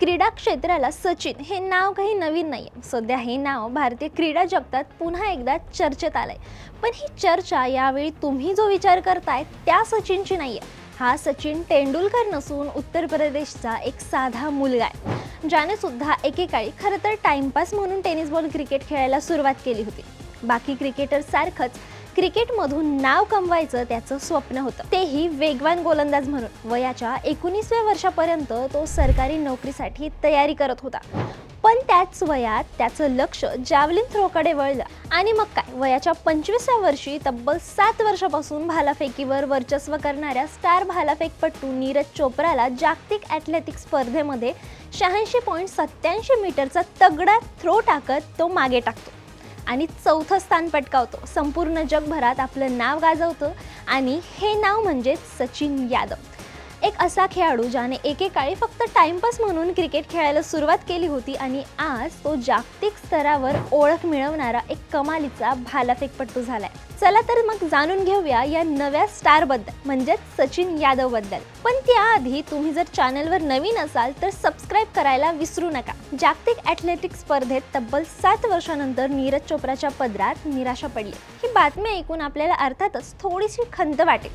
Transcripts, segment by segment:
क्रीडा क्षेत्राला सचिन हे नाव काही नवीन नाही आहे सध्या हे नाव भारतीय क्रीडा जगतात पुन्हा एकदा चर्चेत आलं आहे पण ही चर्चा यावेळी तुम्ही जो विचार करताय त्या सचिनची नाही आहे हा सचिन तेंडुलकर नसून उत्तर प्रदेशचा एक साधा मुलगा आहे. ज्याने सुद्धा एकेकाळी खरं तर टाइमपास म्हणून टेनिस बॉल क्रिकेट खेळायला सुरुवात केली होती. बाकी क्रिकेटरसारखंच क्रिकेटमधून नाव कमवायचं त्याचं स्वप्न होतं. तेही वेगवान गोलंदाज म्हणून. वयाच्या एकोणीसव्या वर्षापर्यंत तो सरकारी नोकरीसाठी तयारी करत होता. पण त्याच वयात त्याचं लक्ष जावलिन थ्रोकडे वळलं. आणि मग काय? वयाच्या पंचवीसव्या वर्षी तब्बल सात वर्षापासून भालाफेकीवर वर्चस्व करणाऱ्या स्टार भालाफेकपटू नीरज चोप्राला जागतिक ॲथलेटिक स्पर्धेमध्ये शहाऐंशी पॉईंट सत्याऐंशी मीटरचा तगडा थ्रो टाकत तो मागे टाकतो. आणि चौथं स्थान पटकावतो. संपूर्ण जगभरात आपलं नाव गाजवतं. आणि हे नाव म्हणजेच सचिन यादव. एक असा खेळाडू ज्याने एकेकाळी फक्त टाइमपास म्हणून क्रिकेट खेळायला सुरुवात केली होती आणि आज तो जागतिक स्तरावर ओळख मिळवणारा एक कमालीचा भालाफेकपटू झालाय. चला तर मग जाणून घेऊया या नव्या स्टारबद्दल म्हणजेच सचिन यादवबद्दल पण त्याआधी तुम्ही जर चॅनलवर नवीन असाल तर सबस्क्राईब करायला विसरू नका. जागतिक ॲथलेटिक स्पर्धेत तब्बल सात वर्षानंतर नीरज चोप्राच्या पदरात निराशा पडली. ही बातमी ऐकून आपल्याला अर्थातच थोडीशी खंत वाटेल.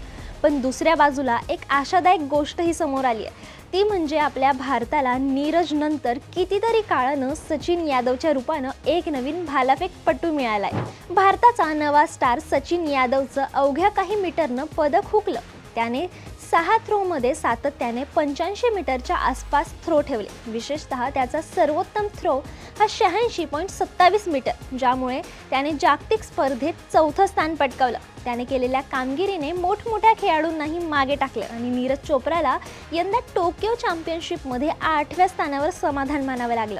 पण दुसऱ्या बाजूला एक आशादायक गोष्टही समोर आली आहे. ती म्हणजे आपल्या भारताला नीरज नंतर कितीतरी काळानं सचिन यादवच्या रूपानं एक नवीन भालाफेकपटू मिळालाय. भारताचा नवा स्टार सचिन यादवचं अवघ्या काही मीटरनं पदक हुकलं. त्याने सहा थ्रोमध्ये सातत्याने पंच्याऐंशी मीटरच्या आसपास थ्रो ठेवले. विशेषतः त्याचा सर्वोत्तम थ्रो हा शहाऐंशी पॉईंट सत्तावीस मीटर ज्यामुळे त्याने जागतिक स्पर्धेत चौथं स्थान पटकावलं. त्याने केलेल्या कामगिरीने मोठमोठ्या खेळाडूंनाही मागे टाकलं आणि नीरज चोप्राला यंदा टोकियो चॅम्पियनशिपमध्ये आठव्या स्थानावर समाधान मानावं लागलं.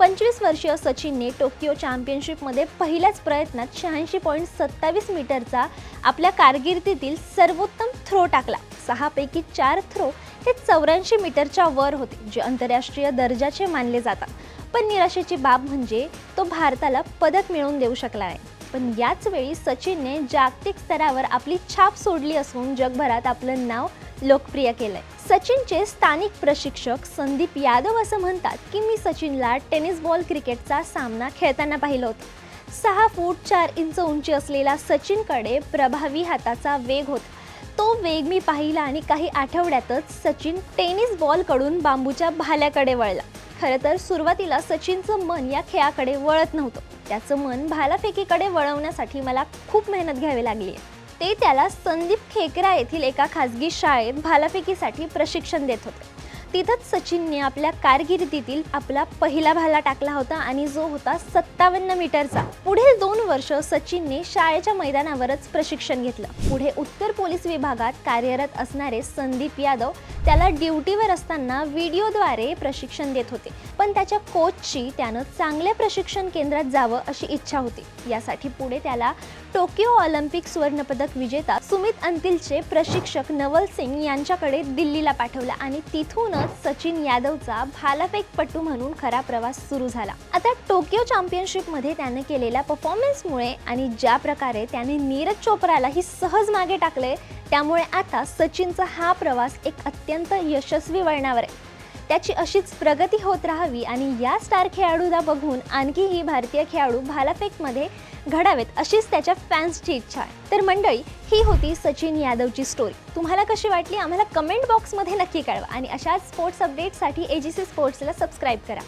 पंचवीस वर्षीय सचिनने टोकियो चॅम्पियनशिपमध्ये पहिल्याच प्रयत्नात शहाऐंशी पॉईंट सत्तावीस मीटरचा आपल्या कारकिर्दीतील सर्वोत्तम थ्रो टाकला. सहापैकी चार थ्रो हे चौऱ्याऐंशी मीटरच्या वर होते जे आंतरराष्ट्रीय दर्जाचे मानले जातात. पण निराशेची बाब म्हणजे तो भारताला पदक मिळवून देऊ शकला आहे पण याच वेळी सचिनने जागतिक स्तरावर आपली छाप सोडली असून जगभरात आपलं नाव लोकप्रिय केलंय. सचिनचे स्थानिक प्रशिक्षक संदीप यादव असं म्हणतात की मी सचिनला टेनिस बॉल क्रिकेटचा सामना खेळताना पाहिलं होतं. सहा फूट चार इंच उंची असलेला सचिनकडे प्रभावी हाताचा वेग होता. तो वेग मी पाहिला आणि काही आठवड्यातच सचिन टेनिस बॉलकडून बांबूच्या भाल्याकडे वळला. खरं तर सुरुवातीला सचिनचं मन या खेळाकडे वळत नव्हतं. त्याचं मन भालाफेकीकडे वळवण्यासाठी मला खूप मेहनत घ्यावी लागली आहे. ते त्याला संदीप खेकरा येथील एका खाजगी शाळेत भालाफेकीसाठी प्रशिक्षण देत होते. तिथंच सचिनने आपल्या कारकिर्दीतील आपला पहिला भाला टाकला होता आणि जो होता सत्तावन्न मीटरचा. पुढील दोन वर्ष सचिनने शाळेच्या मैदानावरच प्रशिक्षण घेतलं. पुढे उत्तर पोलीस विभागात कार्यरत असणारे संदीप यादव त्याला ड्युटीवर असताना व्हिडिओद्वारे प्रशिक्षण देत होते. पण त्याच्या कोचची त्यानं चांगल्या प्रशिक्षण केंद्रात जावं अशी इच्छा होती. यासाठी पुढे त्याला टोकियो ऑलिम्पिक सुवर्णपदक विजेता सुमित अंतिलचे प्रशिक्षक नवल सिंग यांच्याकडे दिल्लीला पाठवला आणि तिथून तिथूनच सचिन यादवचा भालाफेकपटू म्हणून खरा प्रवास सुरू झाला. आता टोकियो चॅम्पियनशिपमध्ये त्याने केलेल्या परफॉर्मन्समुळे आणि ज्या प्रकारे त्याने नीरज चोप्राला ही सहज मागे टाकले त्यामुळे आता सचिनचा हा प्रवास एक अत्यंत यशस्वी वळणावर आहे. त्याची अशीच प्रगती होत राहावी आणि या स्टार खेळाडूला बघून आणखीही भारतीय खेळाडू भालाफेकमध्ये घडावेत अशीच त्याच्या फॅन्सची इच्छा आहे. तर मंडळी ही होती सचिन यादवची स्टोरी तुम्हाला कशी वाटली? आम्हाला कमेंट बॉक्समध्ये नक्की कळवा आणि अशाच स्पोर्ट्स अपडेटसाठी ए जी सी स्पोर्ट्सला सबस्क्राईब करा.